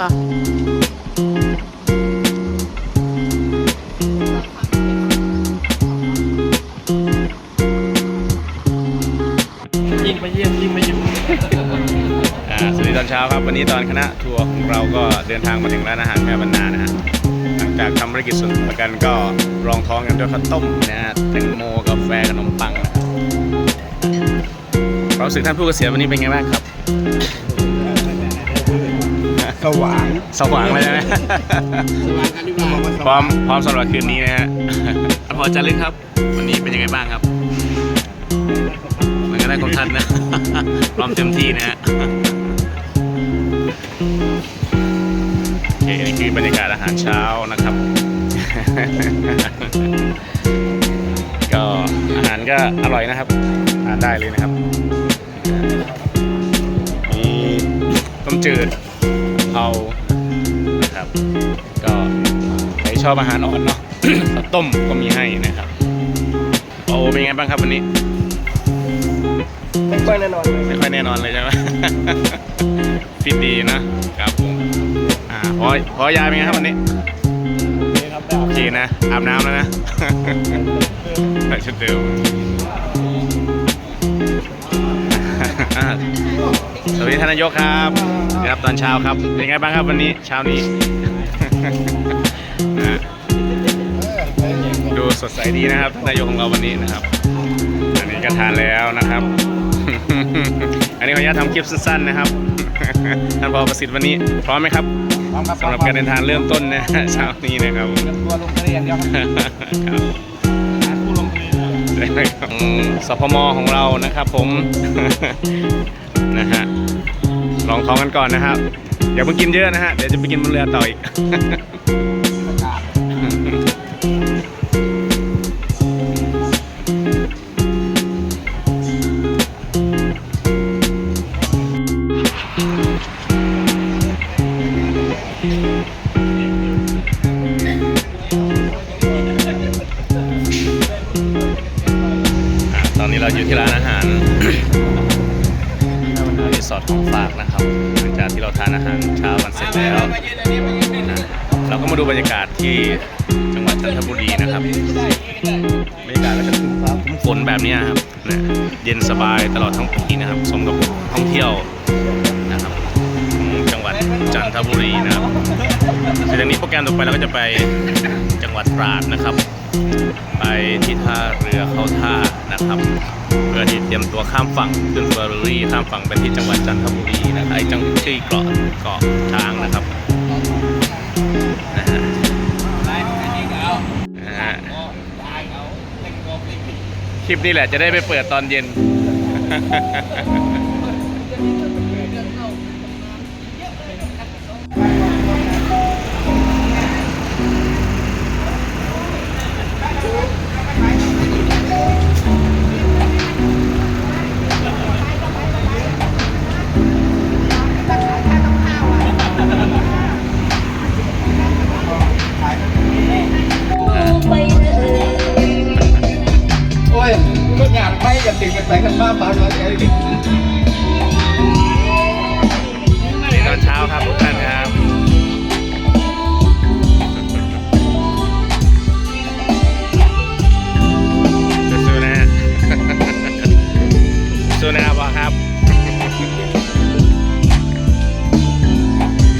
บ่ยิงไปเยี่ยมยิงไปอยู่อ่าสวัสดีตอนเช้าครับ วันนี้ตอนคณะทัวร์ของเราก็เดินทางมาถึงร้านอาหารแม่บรรณานะฮะหลังจากทำภารกิจส่วนตัวกันก็รองท้องกันด้วยข้าวต้มนะฮะแตงโมกาแฟขนมปังนะครับความรู้สึกท่านผู้เกษียณวันนี้เป็นไงบ้างครับ สว่างสว่างเลยใช่ไหมสว่างกันดีกว่าพร้อมพร้อมสำหรับคืนนี้นะฮะพอจะลึกครับ วันนี้เป็นยังไงบ้างครับมันก็ได้ของท่านนะพร้อมเต็มที่นะฮะโอเคนี่คือบรรยากาศอาหารเช้านะครับ ก็อาหารก็อร่อยนะครับทานได้เลยนะครับมีต้มจืดกะ เพรานะครับ ก็ใครชอบอาหารอ่อนเนาะข้าวต้มก็มีให้นะครับโอ้เป็นไงบ้างครับวันนี้ ไม่ค่อยแน่นอนเลยไม่ค่อยแน่นอนเลยใช่ไหม ฟิตดีนะครับผมอ่าพอพอยายเป็นไงครับวันนี้นี่ครับได้โอเคนะ อาบน้ำแล้วนะใส่ชุดเดิมอ่า สวัสดีท่านนายกครับครับตอนเช้าครับเป็นไงบ้างครับวันนี้เช้านี้อ่าดูสดใสดีนะครับท่านนายกของเราวันนี้นะครับ อันนี้ก็ทานแล้วนะครับ อันนี้ขออนุญาตทำคลิปสั้นๆนะครับท่านผอประสิทธิ์วันนี้พร้อมไหมครับพร้อมครับสำหรับการเดินทางเริ่มต้นนะเช้านี้นะครับตัวลงทะเลอย่างเดียวครับครับหาผู้ลงทะเลของสพมของเรานะครับผม นะฮะลองท้องกันก่อนนะครับอย่าเพิ่งกินเยอะนะฮะเดี๋ยวจะไปกินบนเรือต่ออีกตอนนี้เราอยู่ที่ร้านอาหาร รีสอร์ทของฝากนะครับหลังจากที่เราทานอาหารเช้ากันเสร็จแล้วนะเราก็มาดูบรรยากาศที่จังหวัดจันทบุรีนะครับบรรยากาศก็จะครึ้มฟ้าครึ้มฝนแบบนี้ครับนะเย็นสบายตลอดทั้งปีนะครับสมกับท่องเที่ยวนะครับจังหวัดจันทบุรีนะครับเสร็จจากนี้โปรแกรมต่อไปเราก็จะไปจังหวัดตราดนะครับ ไปที่ท่าเรือเข้าท่านะครับเพื่อที่เตรียมตัวข้ามฝั่งขึ้นเฟอร์รี่ข้ามฝั่งไปที่จังหวัดจันทบุรีนะครับไอ้จังชื่อเกาะเกาะช้างนะครับนะฮะคลิปนี้แหละจะได้ไปเปิดตอนเย็น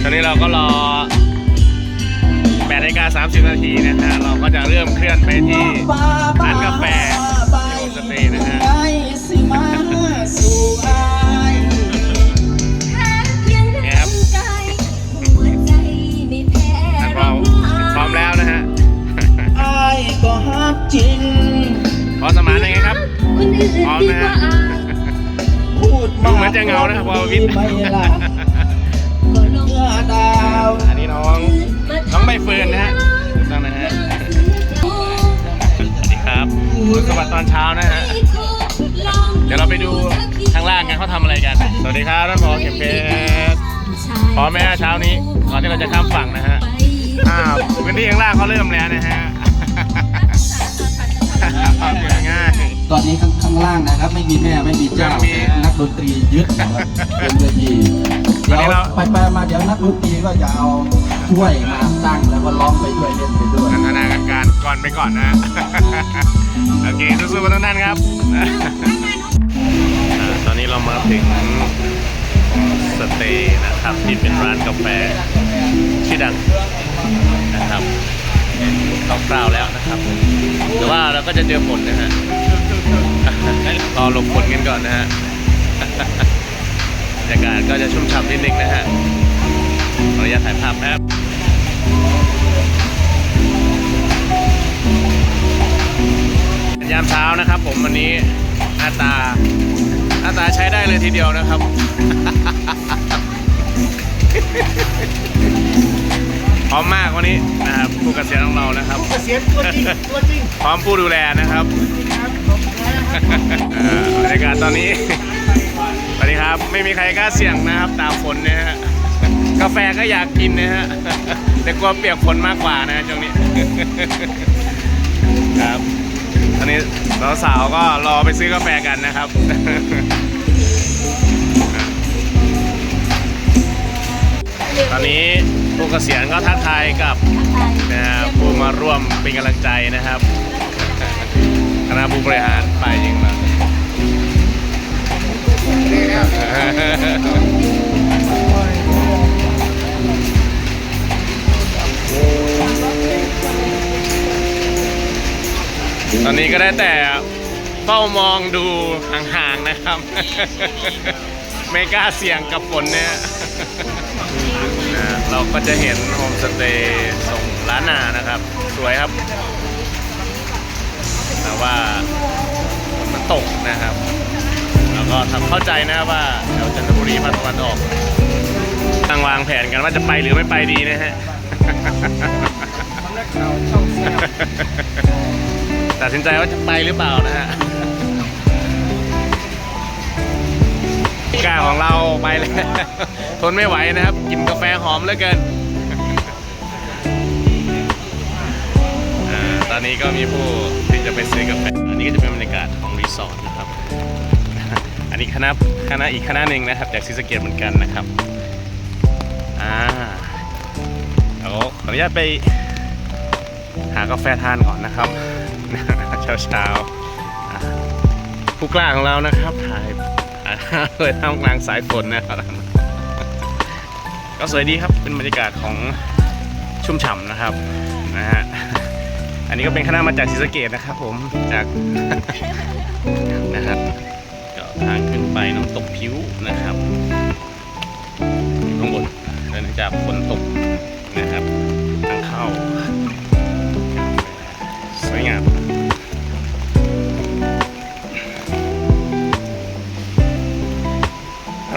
อนนี้เราก็รอ8นาฬิกา30 นาทีนะฮะ เราก็จะเริ่มเคลื่อนไปที่ร้านกาแฟที่โฮมสเตย์นะฮะสิมาสู่อายไงครับท่านพร้อมพร้อมแล้วนะฮะอายก็ฮักจริงพอสมานยังไงครับ พร้อมนะฮะพูดดูเหมือนจะเหงานะครับวอลวิทย์ไม่ล่ะเมื่อ ดาวอันนี้น้อง น้องใบเฟิร์นนะฮะถูกต้องนะฮะ สวัสดีครับรุสวัสดิ์ตอนเช้านะฮะ เดี๋ยวเราไปดูข้างล่างกันเขาทำอะไรกัน สวัสดีครับท่านผอเข็มเพชรพร้อมไหมฮะเช้านี้ก่อนที่เราจะข้ามฝั่งนะฮะ อ้าวพื้นที่ข้างล่างเขาเริ่มแล้วนะฮะ ตอนนี้ข้างข้างล่างนะครับ ไม่มีแม่ไม่มีเจ้าไม่มีแต่นักดนตรียึดนะครับเป็นเวทีตอนนี้เดี๋ยวเราไปไปมาเดี๋ยวนักดนตรีก็จะเอาถ้วยมาตั้งแล้วก็ร้องไปด้วยเล่นไปด้วย พัฒนาการก่อนไปก่อนนะ โอเคสู้ๆกันทุกท่านครับอ่าตอนนี้เรามาถึงสเตย์นะครับที่เป็นร้านกาแฟชื่อดังนะครับคร่าวๆแล้วนะครับ แต่ว่าเราก็จะเจอฝนนะฮะ รอหลบฝนกันก่อนนะฮะบรรยากาศก็จะชุ่มฉ่ำนิดนึงนะฮะขออนุญาตถ่ายภาพแป๊บยามเช้านะครับ ผมวันนี้หน้าตาหน้าตาใช้ได้เลยทีเดียวนะครับ พร้อมมากวันนี้นะครับผู้เกษียณของเรานะครับเกษียณตัวจริงตัวจริงพร้อมผู้ดูแลนะครับเอ่อ บรรยากาศตอนนี้ สวัสดีครับ ไม่มีใครกล้าเสี่ยงนะครับ ตามฝนนะฮะ กาแฟก็อยากกินนะฮะ แต่กลัวเปียกฝนมากกว่านะช่วงนี้ ครับ ตอนนี้สาวๆก็รอไปซื้อกาแฟกันนะครับตอนนี้ผู้เกษียณก็ทักทายกับนะฮะผู้มาร่วมเป็นกำลังใจนะครับค ณะผู้บริหารฝ่ายยิงมาตอนนี้ก็ได้แต่เฝ้ามองดูห่างๆนะครับ ไม่กล้าเสี่ยงกับฝนเนี่ยเราก็จะเห็นโฮมสเตย์ส่งล้านนานะครับ สวยครับ แต่ว่าฝนมันตกนะครับ แล้วก็ทำเข้าใจนะว่าแถวจันทบุรีภาคตะวันออกตั้งวางแผนกันว่าจะไปหรือไม่ไปดีนะฮะตัดสินใจว่าจะไปหรือเปล่านะฮะกาของเราไปเลยทนไม่ไหวนะครับ กินกาแฟหอมเหลือเกินตอนนี้ก็มีผู้ จะไปซื้อกาแฟอันนี้ก็จะเป็นบรรยากาศของรีสอร์ทนะครับ อันนี้คณะคณะอีกคณะหนึ่งนะครับจากศรีสเกดเหมือนกันนะครับอ่าเดี๋ยวขออนุญาตไปหากาแฟทานก่อนนะครับเช้าเช้าๆผู้กล้าของเรานะครับถ่ายถ่ายเลยท่ามกลางสายฝนนะครับก็สวยดีครับเป็นบรรยากาศของชุ่มฉ่ำนะครับนะฮะ อันนี้ก็เป็นคณะมาจากศรีสะเกดนะครับผมจากนะครับก็ทางขึ้นไปน้ำตกผิวนะครับข้างบนเนื่องจากฝนตกนะครับทางเข้าสวยงาม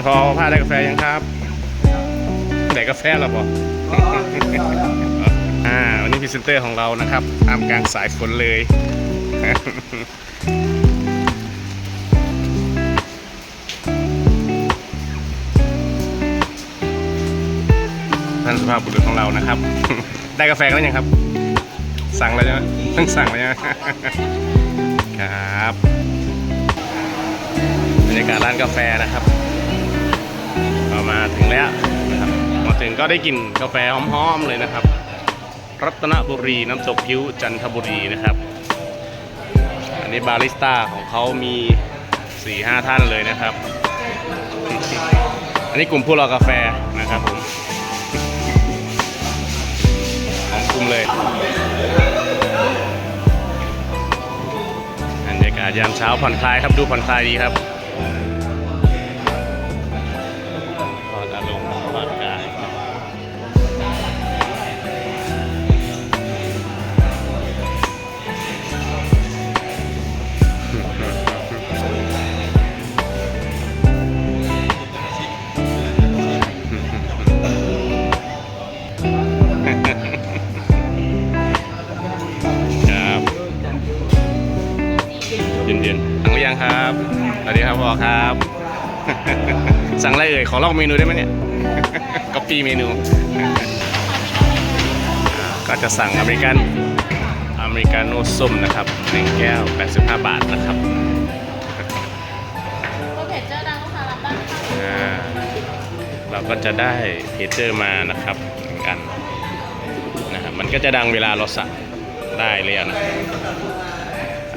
พอพาได้กาแฟยังครับได้กาแฟแล้วบอ เซนเตอร์ของเรานะครับตามกลางสายฝนเลย ท่านสุภาพบุรุษของเรานะครับ ได้กาแฟแล้วยังครับ สั่งแล้วใช่ไหมเพิ่งสั่งแล้วใช่ไหมครับบรรยากาศร้านกาแฟนะครับเรามาถึงแล้วนะครับมาถึงก็ได้กลิ่นกาแฟหอมๆเลยนะครับ รัตนบุรีน้ำตกพิ้วจันทบุรีนะครับ อันนี้บาริสต้าของเขามี4ี่ห้าท่านเลยนะครับ อันนี้กลุ่มผู้รอกาแฟนะครับผมของกลุ่มเลยบรรยากาศยามเช้าผ่อนคลายครับดูผ่อนคลายดีครับ ครับสวัสดีครับพ่อครับ สั่งอะไรเอ่ยขอลอกเมนูได้ไหมเนี่ยก๊อปปี้เมนู ก็จะสั่งอเมริกันออเมริกาโน่ส้มนะครับหนึ่งแก้ว 85 บาทนะครับก็เพจเจอร์ดังลูกค้ารับได้ค่ะอ่าเราก็จะได้เพจเจอร์มานะครับเหมือนกันนะครับมันก็จะดังเวลาเราสั่งได้เลยอะนะ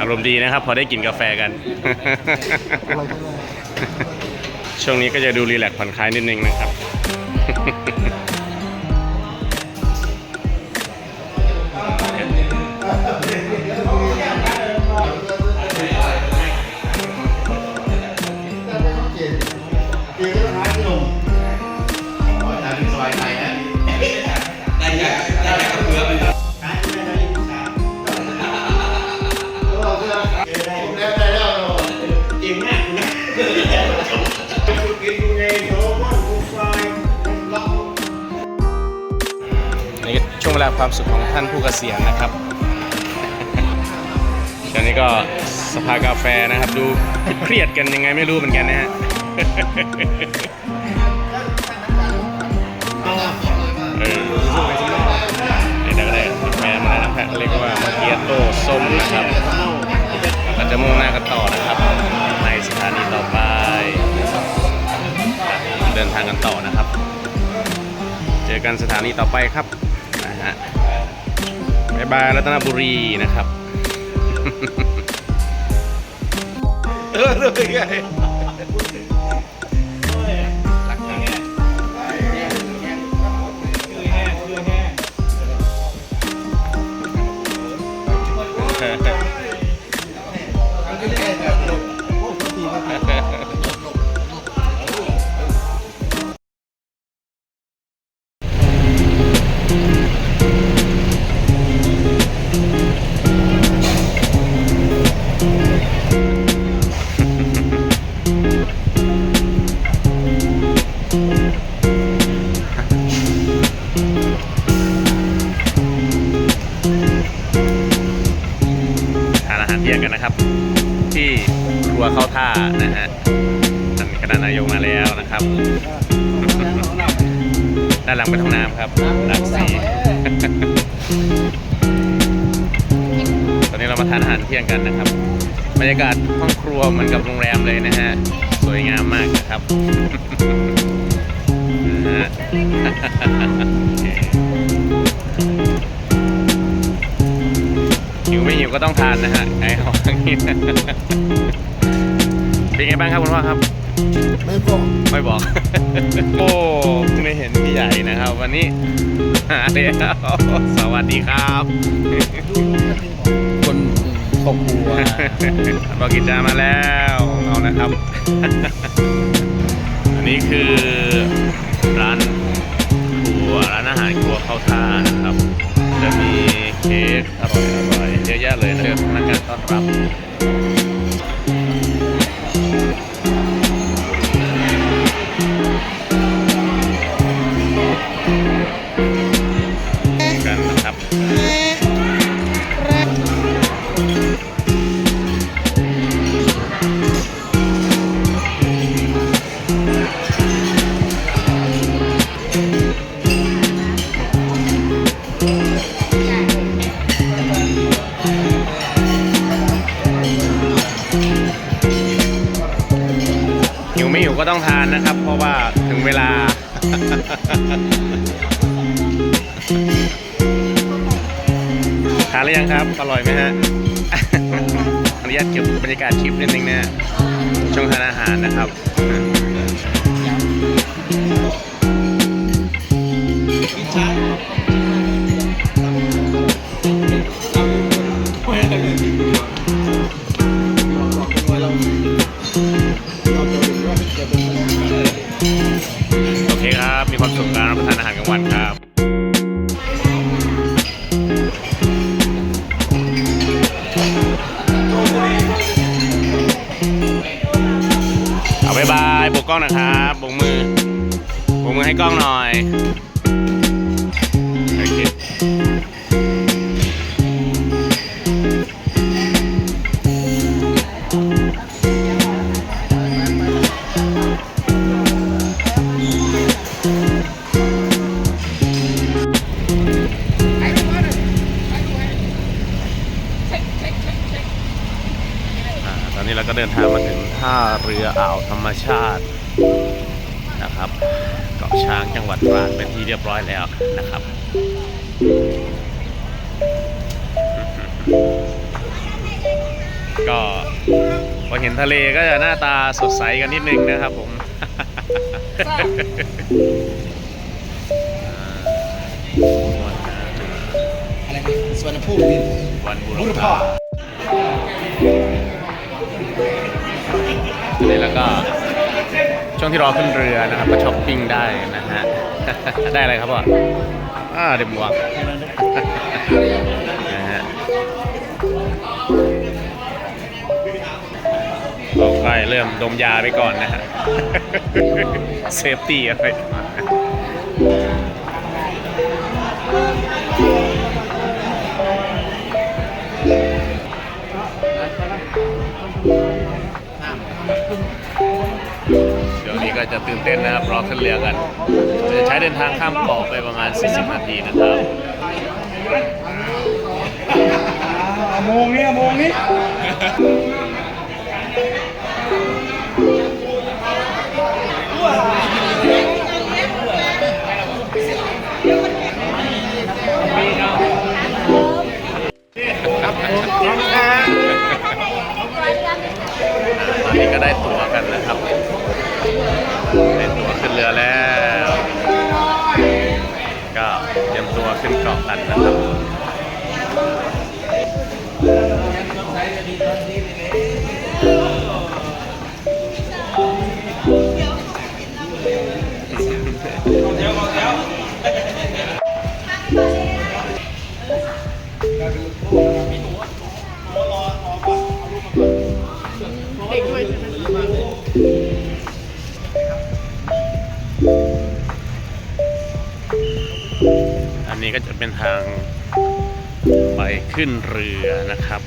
อารมณ์ดีนะครับ พอได้กินกาแฟกัน ช่วงนี้ก็จะดูรีแลกซ์ผ่อนคลายนิดนึงนะครับ ความสุขของท่านผู้เกษียณนะครับตอนนี้ก็สภากาแฟนะครับ ดูเครียดกันยังไงไม่รู้เหมือนกันนะฮะเออนี่เราก็ได้กาแฟมาแล้วนะครับเรียกว่ามาเกียโต้ส้มนะครับเราก็จะมุ่งหน้ากันต่อนะครับ ในสถานีต่อไป เดินทางกันต่อนะครับ เจอกันสถานีต่อไปครับายบายรัตนบุรีนะครับ เออเลยไง เข้าท่านะฮะท่านคณะนายกมาแล้วนะครับ ด้านหลังเป็นห้องน้ำครับหลักสีตอนนี้เรามาทานอาหารเที่ยงกันนะครับ บรรยากาศห้องครัวเหมือนกับโรงแรมเลยนะฮะ สวยงามมากนะครับหิวไม่หิวก็ต้องทานนะฮะไอ้ของนี้ เป็นไงบ้างครับคุณพ่อครับ ไม่บอกไม่บอก โอ้เพิ่งได้เห็นพี่ใหญ่นะครับ วันนี้หาเดียวสวัสดีครับคนครอบครัวบอกกิจจามาแล้วของเรานะครับ อันนี้คือร้านครัวร้านอาหารครัวเข้าท่านะครับ จะมีเค้กอร่อยอร่อยๆเยอะแยะเลยนะเดี๋ยวพนักงานต้อนรับ ก็ต้องทานนะครับ เพราะว่าถึงเวลา ทานหรือยังครับ อร่อยไหมฮะอนุญาตเก็บบรรยากาศชิปนิดนึงนะฮะช่วงทานอาหารนะครับโกล้องนะครับบกมือบกมือให้กล้องหน่อย ท่าเรืออ่าวธรรมชาตินะครับ เกาะช้างจังหวัดตราดเป็นที่เรียบร้อยแล้วนะครับก็พอเห็นทะเลก็จะหน้าตาสดใสกันนิดนึงนะครับผมอะไรนะสวนภูมิดินวันบุรบุรพาพาอันนี้ แล้วก็ช่วงที่รอขึ้นเรือนะครับก็ช้อปปิ้งได้นะฮะ ได้อะไรครับพ่ออ่าเดี๋ยวหมวกนะฮะเราใกล้เริ่มดมยาไปก่อนนะฮะ เซฟตี้อะไร ก็จะตื่นเต้นนะครับรอขึ้นเรือกันจะใช้เดินทางข้ามเกาะไปประมาณ 40 นาทีนะครับโมงนี้โมงนี้ตอนนี้ก็ได้ตั๋วกันนะครับ ได้ตัวขึ้นเรือแล้ว ก็เตรียมตัวขึ้นเกาะกันนะครับ ขึ้นเรือนะครับ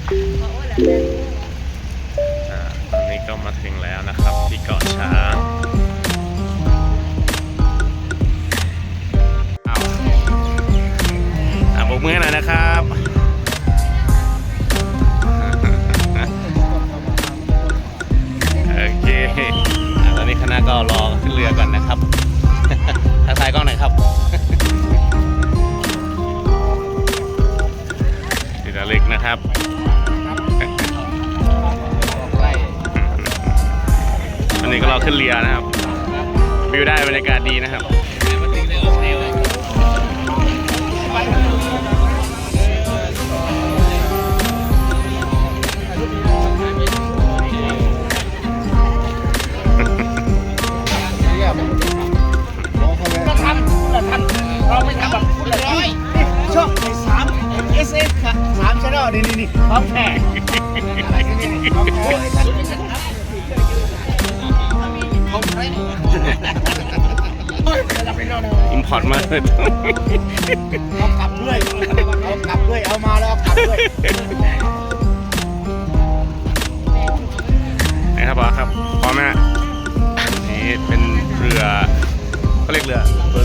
นะครับวันนี้ก็เราขึ้นเรือนะครับ วิวได้บรรยากาศดีนะครับ เอสเอสค่ะสามชแนนี่นี่นี่พร้อมแข่โอ้ยท่านเป็นฉันครับเขาใครเฮ้ยเราไปนอนอิมพอร์ตมาเลยเอากลับด้วยเอากลับด้วยเอามาแล้วเอากลับด้วยนะครับบอสครับพร้อมไหมฮะนี่เป็นเรือเขาเรียกเรือเฟอร์รี่เรือ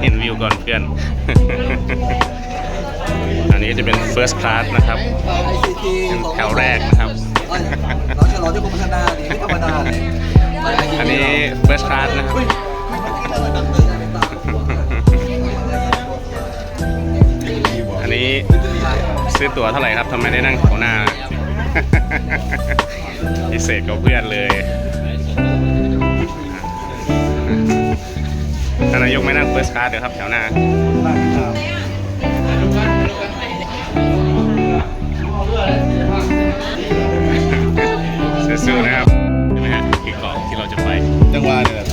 เห็นวิวก่อนเพื่อน อันนี้จะเป็น first class นะครับเป็นแถวแรกนะครับเราจะรอที่พัฒนาดีไม่ธรรมดาเลยอันนี้ first class นะครับอันนี้ซื้อตั๋วเท่าไหร่ครับทำไมได้นั่งแถวหน้าพิเศษกับเพื่อนเลย ท่านนายกไม่นั่ง first class เดี๋ยวครับแถวหน้าสู้ๆนะครับใช่ไหมฮะอีกเกาะที่เราจะไปจังหวะเนี่ย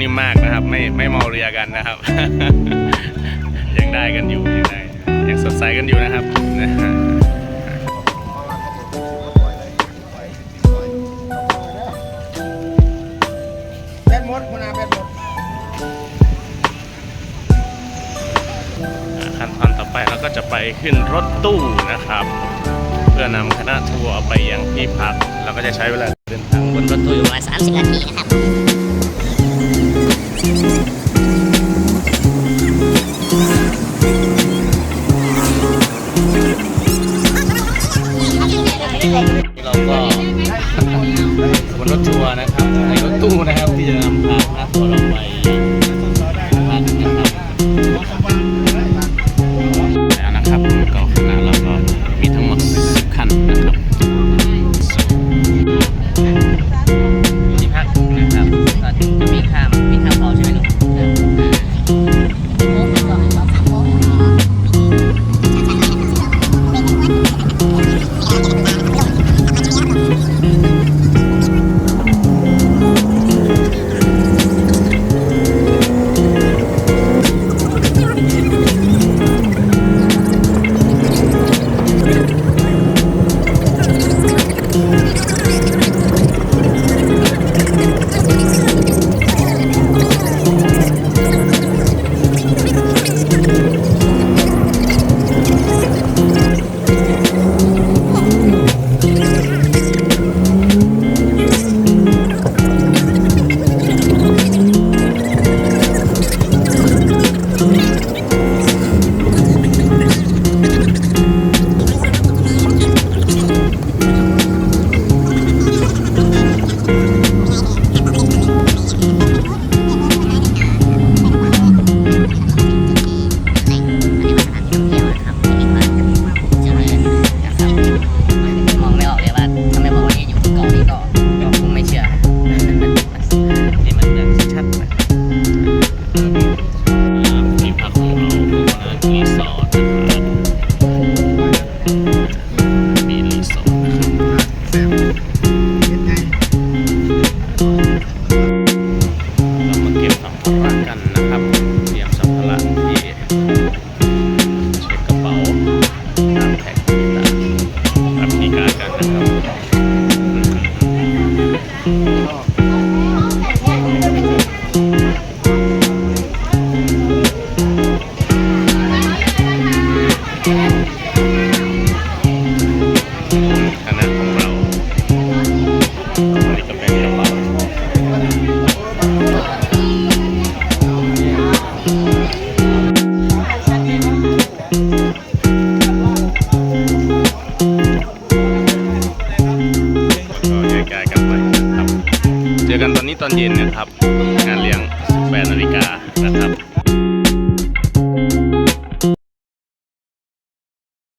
นิ่มมากนะครับ ไม่ไม่เมาเรือกันนะครับ ยังได้กันอยู่ยังได้ยังสดใสกันอยู่นะครับแบนหมดคนอาแบนหมดขั้นตอนต่อไปเราก็จะไปขึ้นรถตู้นะครับ เพื่อนำคณะทัวร์ไปยังที่พัก เราก็จะใช้เวลาเดินทางบนรถตู้อยู่ประมาณ30 นาทีนะครับ